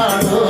ಮಾಡೋ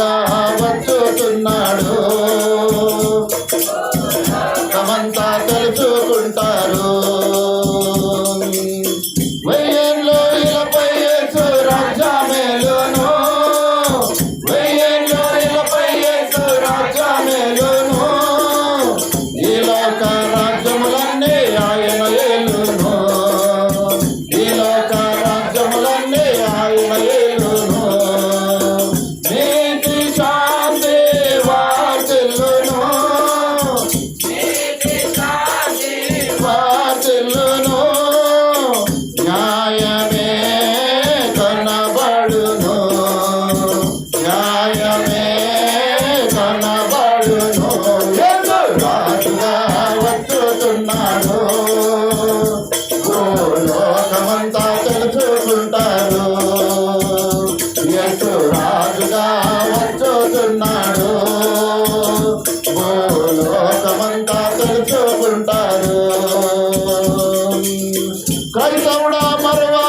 love. లోకమంతా తలుచుకుంటారు క్రైస్తవుడా మరవా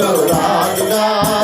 राग गा